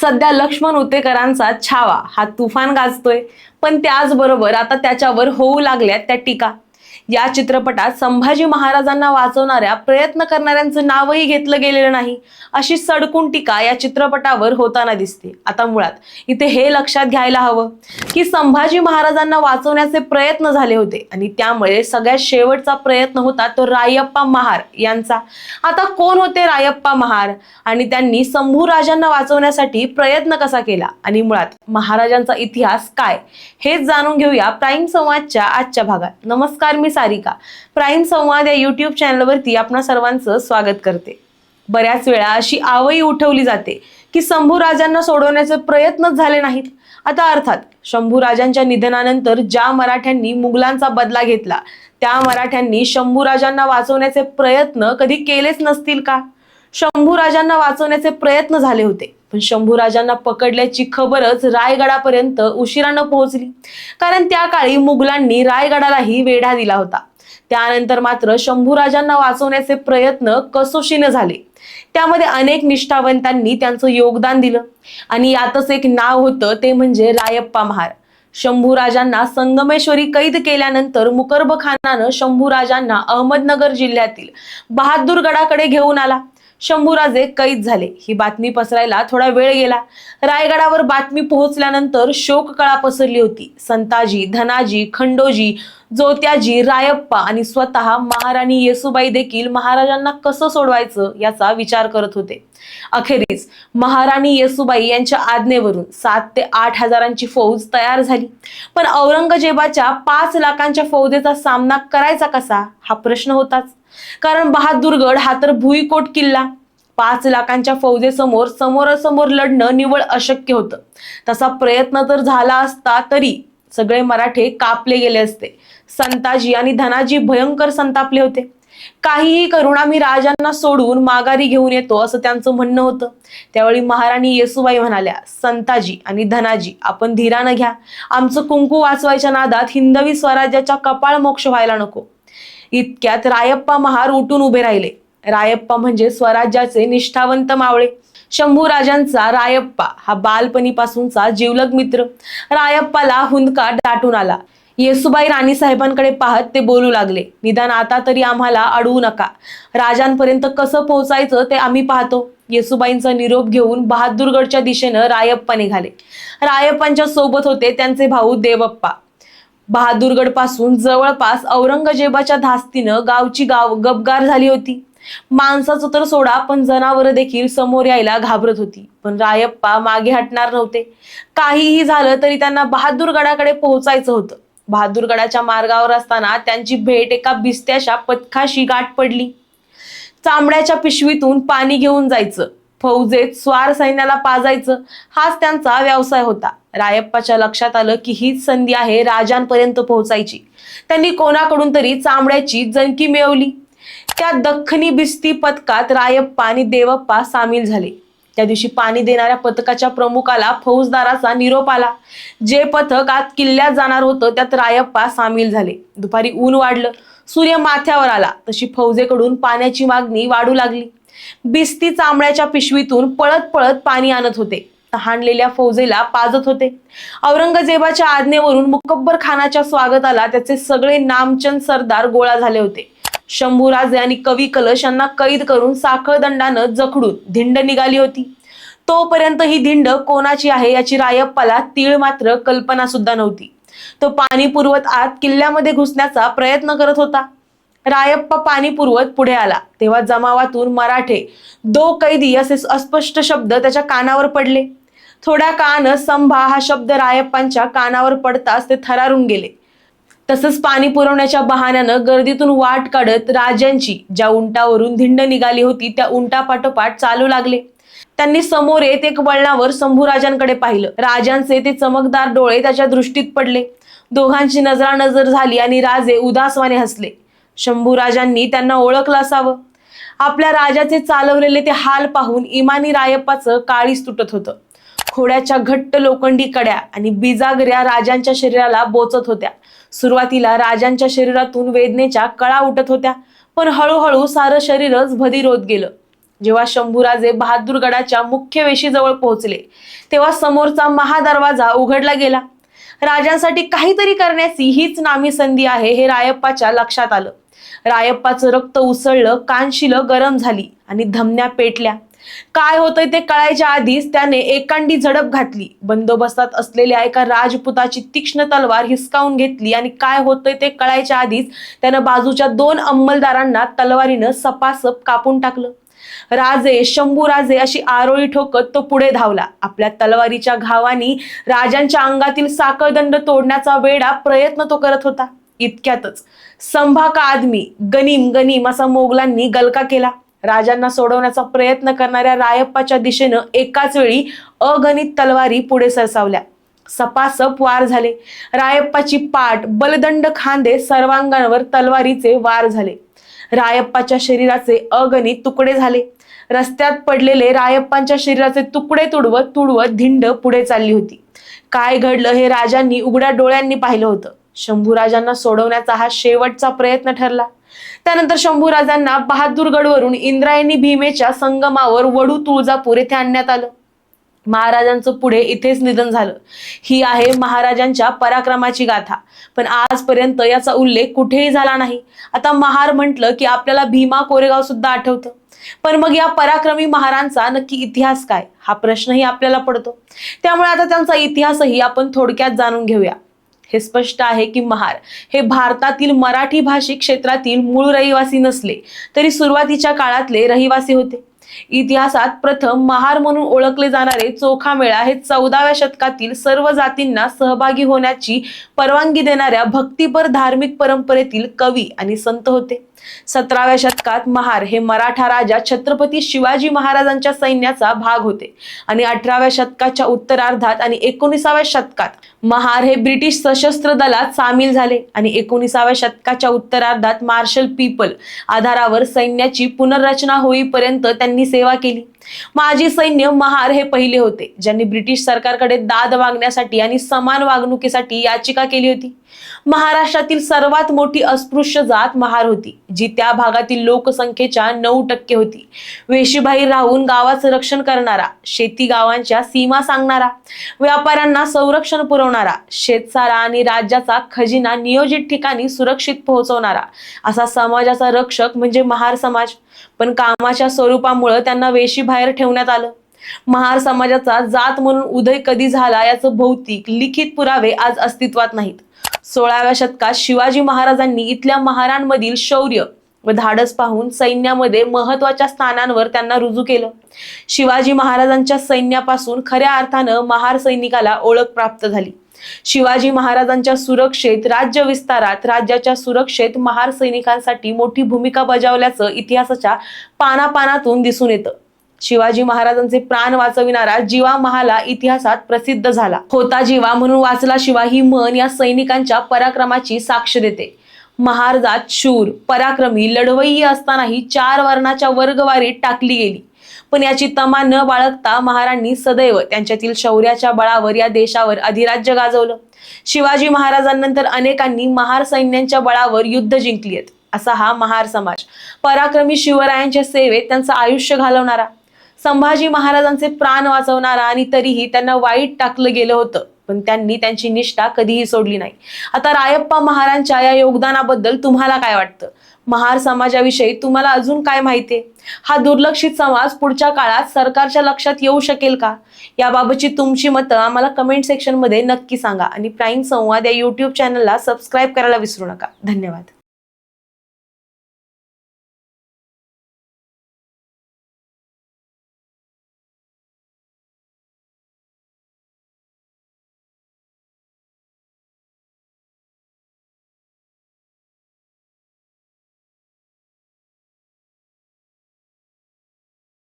सध्या लक्ष्मण उतेकरांचा छावा हा तुफान गाजतोय. पण त्याचबरोबर आता त्याच्यावर होऊ लागल्यात त्या टीका. या चित्रपटात संभाजी महाराजांना वाचवणाऱ्या प्रयत्न करणाऱ्यांचं नावही घेतलं गेलेलं नाही. अशी सडकून टीका या चित्रपटावर होताना दिसते. आता मुळात इथे हे लक्षात घ्यायला हवं. की संभाजी महाराजांना वाचवण्याचे प्रयत्न झाले होते. आणि त्यामुळे सगळ्यात शेवटचा प्रयत्न होता तो रायप्पा महार यांचा. आता कोण होते रायप्पा महार? आणि त्यांनी संभू राजांना वाचवण्यासाठी प्रयत्न कसा केला? आणि मुळात महाराजांचा इतिहास काय? हेच जाणून घेऊया प्राईम संवादच्या आजच्या भागात. नमस्कार मी सारिका. प्राईम संवाद या युट्यूब चॅनलवरती आपणा सर्वांचं स्वागत करते. बऱ्याच वेळा अशी आवई उठवली जाते की शंभू राजांना सोडवण्याचे प्रयत्नच झाले नाहीत. आता अर्थात शंभू राजांच्या निधनानंतर ज्या मराठ्यांनी मुघलांचा बदला घेतला त्या मराठ्यांनी शंभू राजांना वाचवण्याचे प्रयत्न कधी केलेच नसतील का? शंभू राजांना वाचवण्याचे प्रयत्न झाले होते पण शंभू राजांना पकडल्याची खबरच रायगडापर्यंत उशिरानं पोहोचली. कारण त्या काळी मुघलांनी रायगडालाही वेढा दिला होता. त्यानंतर मात्र शंभू राजांना वाचवण्याचे प्रयत्न कसोशीनं झाले. त्यामध्ये अनेक निष्ठावंतांनी त्यांचं योगदान दिलं. आणि यातच एक नाव होतं ते म्हणजे रायप्पा महार. शंभू राजांना संगमेश्वरी कैद केल्यानंतर मुकर्ब खानानं शंभू राजांना अहमदनगर जिल्ह्यातील बहादूरगडाकडे घेऊन आला. शंभूराजे कैद झाले. ही बातमी पसरायला थोडा वेळ गेला. रायगडावर बातमी पोहोचल्यानंतर शोककळा पसरली होती. संताजी धनाजी खंडोजी जोत्याजी रायप्पा आणि स्वतः महाराणी येसुबाई देखील महाराजांना कसं सोडवायचं याचा विचार करत होते. अखेरीस महाराणी येसुबाई यांच्या आज्ञेवरून सात ते आठ हजारांची फौज तयार झाली. पण औरंगजेबाच्या पाच लाखांच्या फौजेचा सामना करायचा कसा? हा प्रश्न होताच. कारण बहादूरगड हा तर भुईकोट किल्ला. पाच लाखांच्या फौजेसमोर समोरासमोर लढणं निवळ अशक्य होतं. तसा प्रयत्न तर झाला असता तरी सगळे मराठे कापले गेले असते. संताजी आणि धनाजी भयंकर संतापले होते. काहीही करून आम्ही राजांना सोडून माघारी घेऊन येतो असं त्यांचं म्हणणं होतं. त्यावेळी महाराणी येसुबाई म्हणाल्या संताजी आणि धनाजी आपण धीरानं घ्या. आमचं कुंकू वाचवायच्या नादात हिंदवी स्वराज्याच्या कपाळ मोक्ष व्हायला नको. इतक्यात रायप्पा महार उठून उभे राहिले. रायप्पा म्हणजे स्वराज्याचे निष्ठावंत मावळे. शंभू राजांचा रायप्पा हा बालपणीपासूनचा जीवलग मित्र. रायप्पाला हुंदका दाटून आला. येसुबाई राणी साहेबांकडे पाहत ते बोलू लागले निदान आता तरी आम्हाला अडवू नका. राजांपर्यंत कसं पोहोचायचं ते आम्ही पाहतो. येसुबाईंचा निरोप घेऊन बहादूरगडच्या दिशेनं रायप्पा निघाले. रायप्पांच्या सोबत होते त्यांचे भाऊ देवप्पा. बहादूरगडपासून जवळपास औरंगजेबाच्या धास्तीनं गावची गाव गबगार झाली होती. माणसाचं तर सोडा पण जनावरं देखील समोर यायला घाबरत होती. पण रायप्पा मागे हटणार नव्हते. काहीही झालं तरी त्यांना बहादूरगडाकडे पोहोचायचं होतं. बहादूरगडाच्या मार्गावर असताना त्यांची भेट एका बिस्त्याच्या पथकाशी गाठ पडली. चांबड्याच्या पिशवीतून पाणी घेऊन जायचं. फौजेत स्वार सैन्याला पाजायचं हाच त्यांचा व्यवसाय होता. रायप्पाच्या लक्षात आलं की हीच संधी आहे राजांपर्यंत पोहोचायची. त्यांनी कोणाकडून तरी चांबड्याची जनकी मिळवली. त्या दख्खनी बिस्ती पथकात रायप्पा आणि देवप्पा सामील झाले. त्या दिवशी पाणी देणाऱ्या पथकाच्या प्रमुखाला फौजदाराचा निरोप आला. जे पथक आत किल्ल्यात जाणार होतं त्यात रायप्पा सामील झाले. दुपारी ऊन वाढलं. सूर्य माथ्यावर आला. तशी फौजेकडून पाण्याची मागणी वाढू लागली. बिस्ती चांबड्याच्या पिशवीतून पळत पळत पाणी आणत होते. तहानलेल्या फौजेला पाजत होते. औरंगजेबाच्या आज्ञेवरून मुकब्बर खानाच्या स्वागताला त्याचे सगळे नामचंद सरदार गोळा झाले होते. शंभूराजे आणि कवी कलश यांना कैद करून साखळदंडानं जखडून धिंड निघाली होती. तोपर्यंत ही धिंड कोणाची आहे याची रायप्पाला तीळ मात्र कल्पना सुद्धा नव्हती. तो पाणी पुरवत आत किल्ल्यामध्ये घुसण्याचा प्रयत्न करत होता. रायप्पा पाणी पुरवत पुढे आला. तेव्हा जमावातून मराठे दो कैदी असे अस्पष्ट शब्द त्याच्या कानावर पडले. थोड्या काळानं संभा हा शब्द रायप्पांच्या कानावर पडताच ते थरारून गेले. तसंच पाणी पुरवण्याच्या बहाण्यानं गर्दीतून वाट काढत राजांची ज्या उंटावरून धिंड निघाली होती त्या उंटापाठोपाठ चालू लागले. त्यांनी समोर येत एक वळणावर शंभूराजांकडे पाहिलं. राजांचे ते चमकदार डोळे त्याच्या दृष्टीत पडले. दोघांची नजरानजर झाली आणि राजे उदासवाने हसले. शंभूराजांनी त्यांना ओळखलं असावं. आपल्या राजाचे चालवलेले ते हाल पाहून इमानी रायप्पाचं काळीच तुटत होतं. खोड्याच्या घट्ट लोखंडी कड्या आणि बिजागऱ्या राजांच्या शरीराला बोचत होत्या. सुरुवातीला राजांच्या शरीरातून वेदनेच्या कळा उठत होत्या पण हळूहळू सारं शरीरच भदीर होत गेलं. जेव्हा शंभूराजे बहादूरगडाच्या मुख्य वेशीजवळ पोहोचले तेव्हा समोरचा महादरवाजा उघडला गेला. राजांसाठी काहीतरी करण्याची हीच नामी संधी आहे हे रायप्पाच्या लक्षात आलं. रायप्पाचं रक्त उसळलं कानशिलं गरम झाली आणि धमन्या पेटल्या. काय होतंय ते कळायच्या आधीच त्याने एकांडी झडप घातली. बंदोबस्तात असलेल्या एका राजपुताची तीक्ष्ण तलवार हिसकावून घेतली आणि काय होतंय ते कळायच्या आधीच त्यानं बाजूच्या दोन अंमलदारांना तलवारीनं सपासप कापून टाकलं. राजे शंभू राजे अशी आरोळी ठोकत तो पुढे धावला. आपल्या तलवारीच्या घावानी राजांच्या अंगातील साखळदंड तोडण्याचा वेडा प्रयत्न तो करत होता. इतक्यातच. संभा का आदमी गनीम गनीम असा मोगलांनी गलका केला. राजांना सोडवण्याचा प्रयत्न करणाऱ्या रायप्पाच्या दिशेनं एकाच वेळी अगणित तलवारी पुढे सरसावल्या. सपासप वार झाले. रायप्पाची पाठ बलदंड खांदे सर्वांगांवर तलवारीचे वार झाले. रायप्पाच्या शरीराचे अगणित तुकडे झाले. रस्त्यात पडलेले रायप्पांच्या शरीराचे तुकडे तुडवत तुडवत धिंड पुढे चालली होती. काय घडलं हे राजांनी उघड्या डोळ्यांनी पाहिलं होतं. शंभूराजांना सोडवण्याचा हा शेवटचा प्रयत्न ठरला. त्यानंतर शंभूराजांना बहादूरगडवरून इंद्रायणी भीमेच्या संगमावर वडू तुळजापूर येथे आणण्यात आलं. महाराजांचं पुढे इथेच निधन झालं. ही आहे महाराजांच्या पराक्रमाची गाथा. पण आजपर्यंत याचा उल्लेख कुठेही झाला नाही. आता महार म्हटलं की आपल्याला भीमा कोरेगाव सुद्धा आठवतं. पण मग या पराक्रमी महारांचा नक्की इतिहास काय? हा प्रश्नही आपल्याला पडतो. त्यामुळे आता त्यांचा इतिहासही आपण थोडक्यात जाणून घेऊया. हे स्पष्ट आहे की महार हे भारतातील मराठी भाषिक क्षेत्रातील मूळ रहिवासी नसले तरी सुरुवातीच्या काळातले रहिवासी होते. इतिहासात प्रथम महार म्हणून ओळखले जाणारे चोखा मेळा हे चौदाव्या शतकातील सर्व जातींना सहभागी होण्याची परवानगी देणाऱ्या भक्तीपर धार्मिक परंपरेतील कवी आणि संत होते. सतराव्या शतकात महार हे मराठा राजा छत्रपती शिवाजी महाराजांच्या सैन्याचा भाग होते. आणि अठराव्या शतकाच्या उत्तरार्धात आणि एकोणीसाव्या शतकात महार हे ब्रिटिश सशस्त्र दलात सामील झाले. आणि एकोणीसाव्या शतकाच्या उत्तरार्धात मार्शल पीपल आधारावर सैन्याची पुनर्रचना होईपर्यंत त्यांनी सेवा केली. माजी सैन्य महार हे पहिले होते ज्यांनी ब्रिटिश सरकारकडे दाद मागण्यासाठी आणि समान वागणुकीसाठी याचिका केली होती. महाराष्ट्रातील सर्वात मोठी अस्पृश्य जात महार होती जी त्या भागातील लोकसंख्येच्या नऊ टक्के होती. वेशीबाहेर राहून गावाचं रक्षण करणारा शेती गावांच्या सीमा सांगणारा व्यापाऱ्यांना संरक्षण पुरवणारा शेतसारा आणि राज्याचा खजिना नियोजित ठिकाणी सुरक्षित पोहोचवणारा असा समाजाचा रक्षक म्हणजे महार समाज. पण कामाच्या स्वरूपामुळे त्यांना वेशीबाहेर ठेवण्यात आलं. महार समाजाचा जात म्हणून उदय कधी झाला याचं भौतिक लिखित पुरावे आज अस्तित्वात नाहीत. सोळाव्या शतकात शिवाजी महाराजांनी इथल्या महारांमधील शौर्य व धाडस पाहून सैन्यामध्ये महत्त्वाच्या स्थानांवर त्यांना रुजू केलं. शिवाजी महाराजांच्या सैन्यापासून खऱ्या अर्थानं महार सैनिकाला ओळख प्राप्त झाली. शिवाजी महाराजांच्या सुरक्षेत राज्य विस्तारात राज्याच्या सुरक्षेत महार सैनिकांसाठी मोठी भूमिका बजावल्याचं इतिहासाच्या पानापानातून दिसून येतं. शिवाजी महाराजांचे प्राण वाचविणारा जीवा महाला इतिहासात प्रसिद्ध झाला. होता जीवा म्हणून वाचला शिवा ही म्हण या सैनिकांच्या पराक्रमाची साक्ष देते. महाराजात शूर पराक्रमी लढवई असतानाही चार वर्णाच्या वर्गवारीत टाकली गेली. पण याची तमा न बाळगता महाराणी सदैव त्यांच्यातील शौर्याच्या बळावर या देशावर अधिराज्य गाजवलं. शिवाजी महाराजांनंतर अनेकांनी महार सैन्यांच्या बळावर युद्ध जिंकली आहेत असा हा महार समाज. पराक्रमी शिवरायांच्या सेवेत त्यांचं आयुष्य घालवणारा. संभाजी महाराजांचे प्राण वाचवणारा आणि तरीही त्यांना वाईट टाकलं गेलं होतं. पण त्यांनी त्यांची निष्ठा कधीही सोडली नाही. आता रायप्पा महाराजांच्या या योगदानाबद्दल तुम्हाला काय वाटतं? महार समाजाविषयी तुम्हाला अजून काय माहितीये हा दुर्लक्षित समाज पुढच्या काळात सरकारच्या लक्षात येऊ शकेल का? याबाबतची तुमची मतं आम्हाला कमेंट सेक्शनमध्ये नक्की सांगा. आणि प्राईम संवाद या युट्यूब चॅनलला सबस्क्राईब करायला विसरू नका. धन्यवाद.